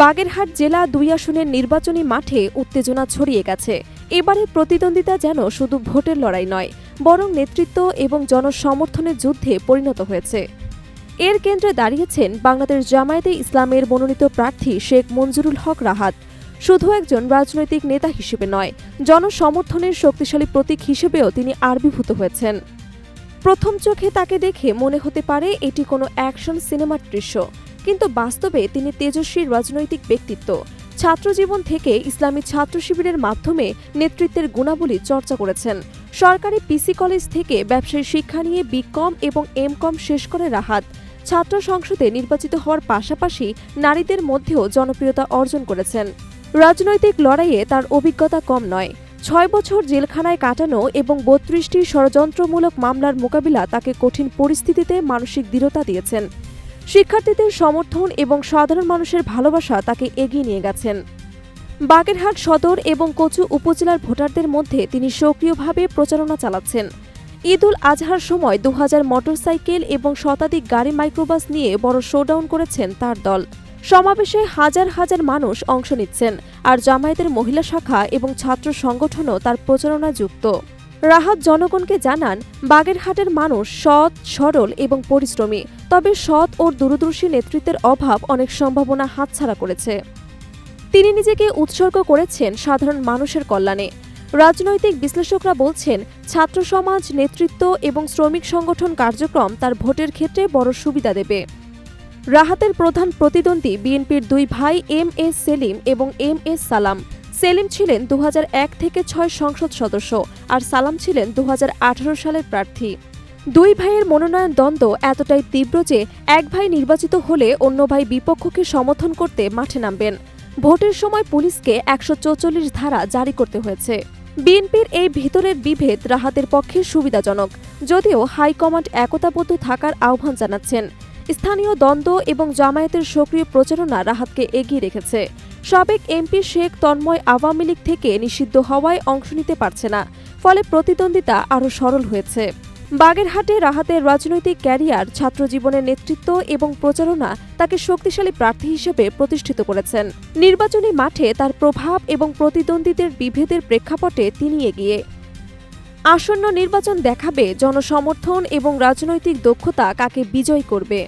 বাগেরহাট জেলা দুই আসনের নির্বাচনী মাঠে উত্তেজনা ছড়িয়ে গেছে। এবারে প্রতিদ্বন্দ্বিতা যেন শুধু ভোটের লড়াই নয়, বরং নেতৃত্ব এবং জনসমর্থনের যুদ্ধে পরিণত হয়েছে। এর কেন্দ্রে দাঁড়িয়েছেন বাংলাদেশ জামায়াতে ইসলামের মনোনীত প্রার্থী শেখ মঞ্জুরুল হক রাহাত। শুধু একজন রাজনৈতিক নেতা হিসেবে নয়, জনসমর্থনের শক্তিশালী প্রতীক হিসেবেও তিনি আবির্ভূত হয়েছেন। প্রথম চোখে তাকে দেখে মনে হতে পারে এটি কোনো অ্যাকশন সিনেমার দৃশ্য। কিন্তু বাস্তবে তিনি তেজস্বী রাজনৈতিক ব্যক্তিত্ব। ছাত্রজীবন থেকে ইসলামী ছাত্র শিবিরের মাধ্যমে নেতৃত্বের গুণাবলী চর্চা করেছেন। সরকারি পিসি কলেজ থেকে ব্যবসায়ী শিক্ষা নিয়ে বিকম এবং এম কম শেষ করে রাহাত। ছাত্র সংসদে নির্বাচিত হওয়ার পাশাপাশি নারীদের মধ্যেও জনপ্রিয়তা অর্জন করেছেন। রাজনৈতিক লড়াইয়ে তার অভিজ্ঞতা কম নয়। ছয় বছর জেলখানায় কাটানো এবং বত্রিশটি ষড়যন্ত্রমূলক মামলার মোকাবিলা তাকে কঠিন পরিস্থিতিতে মানসিক দৃঢ়তা দিয়েছেন। শিক্ষার্থীদের সমর্থন এবং সাধারণ মানুষের ভালোবাসা তাকে এগিয়ে নিয়ে গেছেন। বাগেরহাট সদর এবং কচু উপজেলার ভোটারদের মধ্যে তিনি সক্রিয়ভাবে প্রচারণা চালাচ্ছেন। ঈদুল আজহার সময় দু হাজার মোটরসাইকেল এবং শতাধিক গাড়ি মাইক্রোবাস নিয়ে বড় শোডাউন করেছেন তার দল। সমাবেশে হাজার হাজার মানুষ অংশ নিচ্ছেন, আর জামায়াতের মহিলা শাখা এবং ছাত্র সংগঠনও তার প্রচারণায় যুক্ত। রাহাত জনগণকে জানান, বাগেরহাটের মানুষ সৎ, সরল এবং পরিশ্রমী। তবে সৎ ও দূরদর্শী নেতৃত্বের অভাব অনেক সম্ভাবনা হাতছাড়া করেছে। তিনি নিজেকে উৎসর্গ করেছেন সাধারণ মানুষের কল্যাণে। রাজনৈতিক বিশ্লেষকরা বলছেন, ছাত্র সমাজ, নেতৃত্ব এবং শ্রমিক সংগঠন কার্যক্রম তার ভোটের ক্ষেত্রে বড় সুবিধা দেবে। রাহাতের প্রধান প্রতিদ্বন্দ্বী বিএনপির দুই ভাই এম এস সেলিম এবং এম এস সালাম। সেলিম ছিলেন দু হাজার এক থেকে ছয় সংসদ সদস্য আর সালাম ছিলেন দু হাজার আঠারো সালের প্রার্থী। দুই ভাইয়ের মনোনয়ন দ্বন্দ্ব এতটাই তীব্র যে এক ভাই নির্বাচিত হলে অন্য ভাই বিপক্ষকে সমর্থন করতে মাঠে নামবেন। ভোটের সময় পুলিশকে একশো ধারা জারি করতে হয়েছে। বিএনপির এই ভিতরের বিভেদ রাহাতের পক্ষে সুবিধাজনক, যদিও হাইকমান্ড একতাবদ্ধ থাকার আহ্বান জানাচ্ছেন। স্থানীয় দ্বন্দ্ব এবং জামায়াতের সক্রিয় প্রচারণা রাহাতকে এগিয়ে রেখেছে। সাবেক এমপি শেখ তন্ময় আওয়ামী লীগ থেকে নিষিদ্ধ হওয়ায় অংশ নিতে পারছে না, ফলে প্রতিদ্বন্দ্বিতা আরও সরল হয়েছে। বাগেরহাটে রাহাতের রাজনৈতিক ক্যারিয়ার, ছাত্রজীবনের নেতৃত্ব এবং প্রচারণা তাকে শক্তিশালী প্রার্থী হিসেবে প্রতিষ্ঠিত করেছেন। নির্বাচনী মাঠে তার প্রভাব এবং প্রতিদ্বন্দ্বীদের বিভেদের প্রেক্ষাপটে তিনি এগিয়ে। আসন্ন নির্বাচন দেখাবে জনসমর্থন এবং রাজনৈতিক দক্ষতা কাকে বিজয় করবে।